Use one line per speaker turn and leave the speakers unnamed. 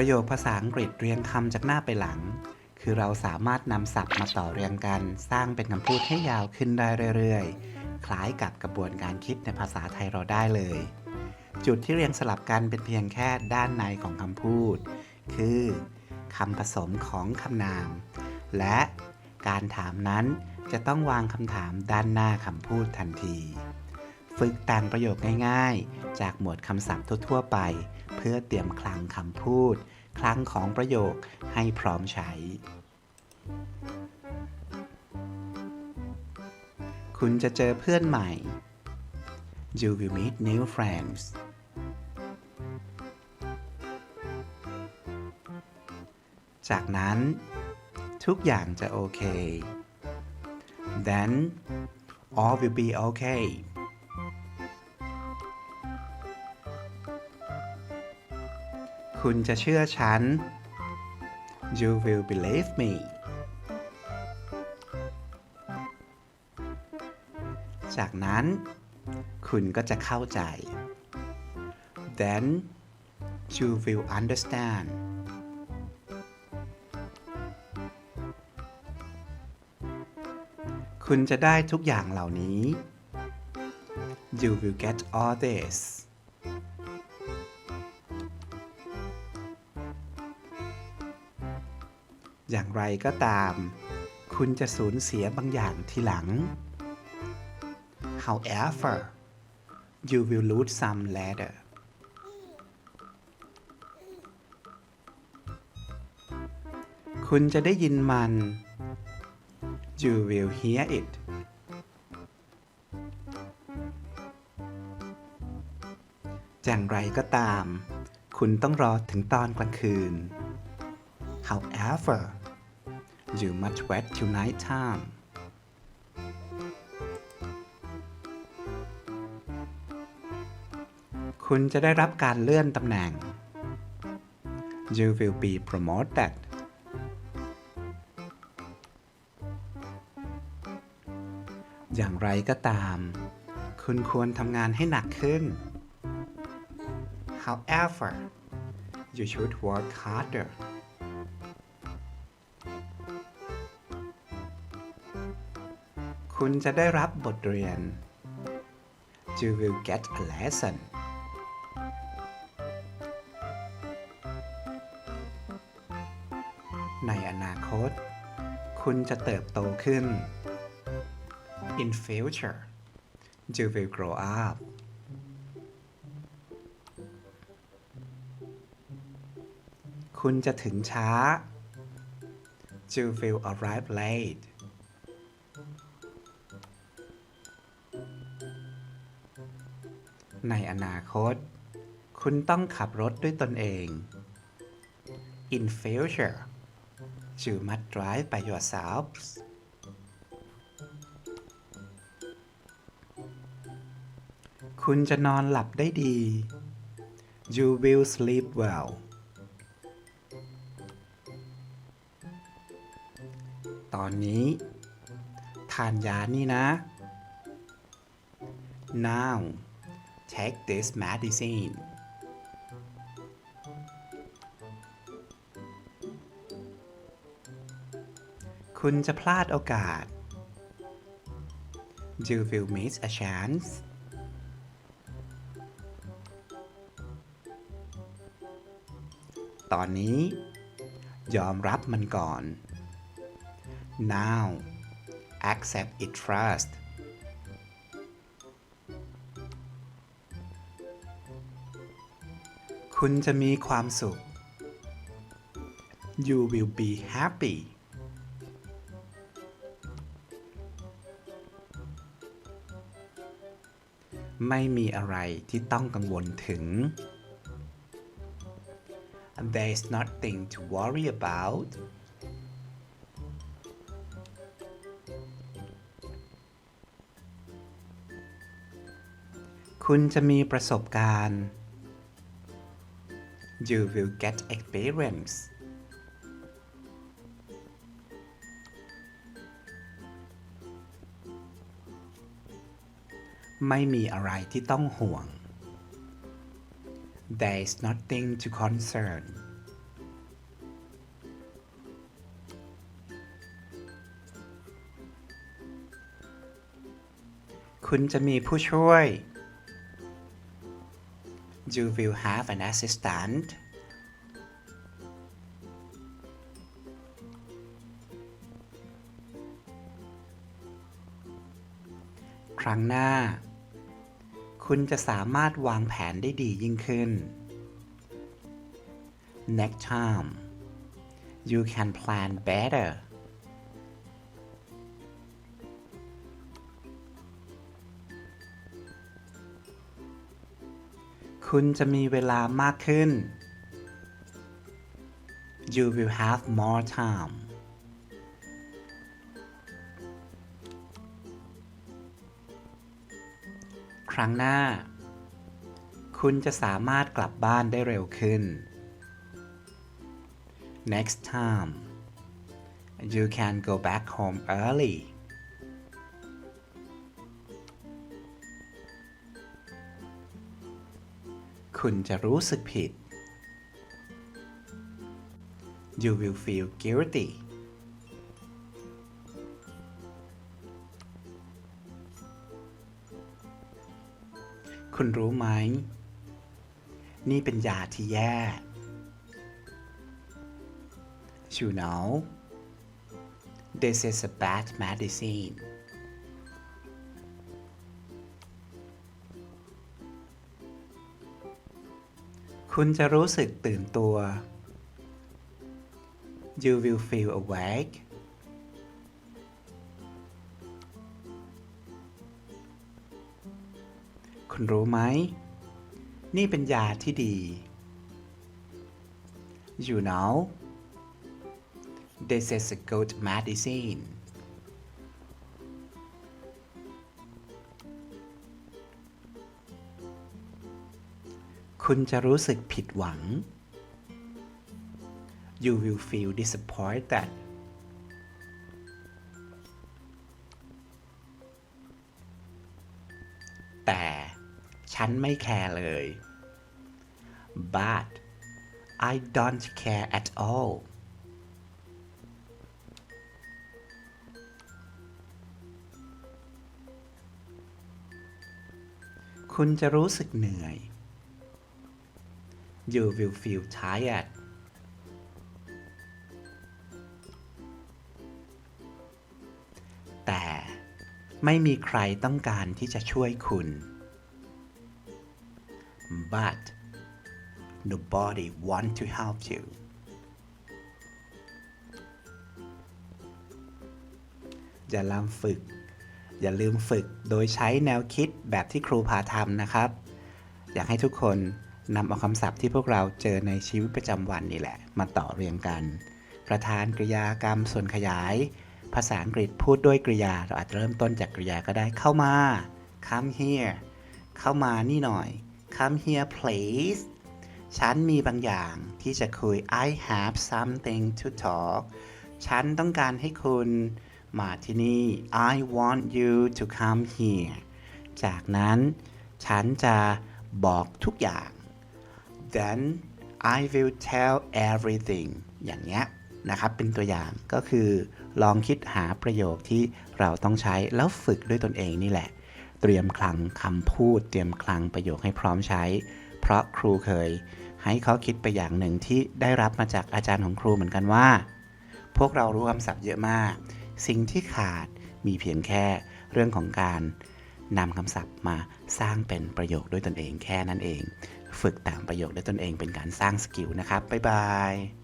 ประโยคภาษาอังกฤษเรียงคำจากหน้าไปหลัง คือเราสามารถนำศัพท์มาต่อเรียงกัน สร้างเป็นคำพูดให้ยาวขึ้นได้เรื่อยๆ คล้ายกับกระบวนการคิดในภาษาไทยเราได้เลย จุดที่เรียงสลับกันเป็นเพียงแค่ด้านในของคำพูด คือคำผสมของคำนาม และการถามนั้นจะต้องวางคำถามด้านหน้าคำพูดทันที ฝึกแต่งประโยคง่ายๆ จากหมวดคำศัพท์ทั่วๆไป เพื่อเตรียมคลังคำพูด คลังของประโยคให้พร้อมใช้ คุณจะเจอเพื่อนใหม่ You will meet new friends จากนั้น ทุกอย่างจะโอเค then all will be okay คุณจะเชื่อฉัน you will believe me จากนั้น คุณก็จะเข้าใจ then you will understand คุณจะได้ทุกอย่างเหล่านี้ you will get all this อย่างไรก็ตาม คุณจะสูญเสียบางอย่างทีหลัง however you will lose some later คุณจะได้ยินมัน you will hear it อย่างไรก็ตาม คุณต้องรอถึงตอนกลางคืน however you must wait till night time คุณจะได้รับการเลื่อนตำแหน่ง you will be promoted อย่างไรก็ตาม คุณควรทำงานให้หนักขึ้น however you should work harder คุณจะได้รับบทเรียน you will get a lesson ในอนาคต คุณจะเติบโตขึ้น in future you will grow up คุณจะถึงช้า you will arrive late ในอนาคต คุณต้องขับรถด้วยตนเอง in future you must drive by yourselves คุณจะนอนหลับได้ดี you will sleep well ตอนนี้ ทานยานี่นะ now take this medicine คุณจะพลาดโอกาส you will miss a chance ตอนนี้ ยอมรับมันก่อน now accept it first คุณจะมีความสุข you will be happy ไม่มีอะไรที่ต้องกังวลถึง There is nothing to worry about คุณจะมีประสบการณ์ you will get experience ไม่มีอะไรที่ต้องห่วง There is nothing to concern คุณจะมีผู้ช่วย You will have an assistant. ครั้งหน้า คุณจะสามารถวางแผนได้ดียิ่งขึ้น Next time you can plan better คุณจะมีเวลามากขึ้น You will have more time ครั้งหน้า คุณจะสามารถกลับบ้านได้เร็วขึ้น Next time you can go back home early คุณจะรู้สึกผิด You will feel guilty คุณรู้ไหม นี่เป็นยาที่แย่ You know this is a bad medicine คุณจะรู้สึกตื่นตัว You will feel awake คุณรู้ไหม นี่เป็นยาที่ดี You know this is a good medicine คุณจะรู้สึกผิดหวัง You will feel disappointed แต่ฉันไม่แคร์เลย but I don't care at all คุณจะรู้สึกเหนื่อย You will feel tired แต่ไม่มีใครต้องการที่จะช่วยคุณ but nobody want to help you อย่าลืมฝึก อย่าลืมฝึกโดยใช้แนวคิดแบบที่ครูพาทำนะครับ อยากให้ทุกคน นำเอาคำศัพท์ที่พวกเราเจอในชีวิตประจำวันนี่แหละ มาต่อเรียงกัน ประธานกริยากรรมส่วนขยาย ภาษาอังกฤษพูดด้วยกริยา เราอาจจะเริ่มต้นจากกริยาก็ได้เข้ามา come here เข้ามานี่หน่อย come here please ฉันมีบางอย่างที่จะคุย I have something to talk ฉันต้องการให้คุณมาที่นี่ I want you to come here จากนั้นฉันจะบอกทุกอย่าง then I will tell everything อย่างเงี้ยนะครับ เป็นตัวอย่างก็คือลองคิดหาประโยคที่เราต้องใช้แล้วฝึกด้วยตนเองนี่แหละ เตรียมคลังคำพูด เตรียมคลังประโยคให้พร้อมใช้ เพราะครูเคย ให้เขาคิดไปอย่างหนึ่งที่ได้รับมาจากอาจารย์ของครูเหมือนกันว่า พวกเรารู้คำศัพท์เยอะมาก สิ่งที่ขาดมีเพียงแค่เรื่องของการนำคำศัพท์มาสร้างเป็นประโยคด้วยตนเองแค่นั้นเอง ฝึกตามประโยคด้วยตนเองเป็นการสร้างสกิลนะครับ บ๊ายบาย